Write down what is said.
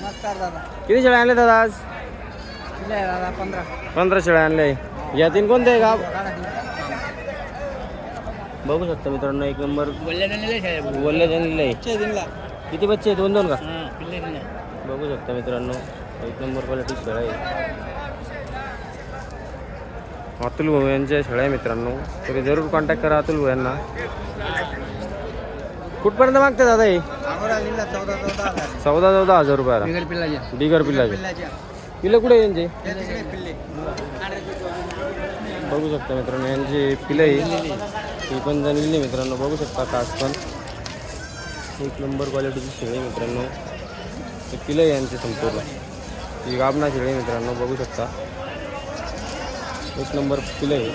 नमस्कार दादा. किती शेळ्या आणल्या दादा आज? दादा पंधरा. पंधरा शेळ्या आणल्या या तीन कोणते आहे गाव? बघू शकता मित्रांनो एक नंबर बोलले वल्ले आहे. दिनला किती बच्चे आहे दोन दोन का? बघू शकता मित्रांनो एक नंबर क्वालिटी शेळ्या आहे. अतुल भाऊ यांच्या शेळ्या आहे मित्रांनो. तरी जरूर कॉन्टॅक्ट करा अतुल भाऊ यांना. कुठपर्यंत मागते दादा हे? चौदा चौदा हजार. रुपयाला बिगर पिल्लाच्या बिगर पिल्लाचे. पिल्लाच्या पिल्लं कुठे आहे यांचे? त्या तिकडे पिल्ले. बघू शकता मित्रांनो यांची पिलं आहे ती पण जणलेली मित्रांनो बघू शकता कास पण. एक नंबर क्वालिटीची शेळी मित्रांनो. ते पिलं आहे यांचे संपूर्ण. ही गाबना शेळी मित्रांनो बघू शकता. एक नंबर पिलं आहे.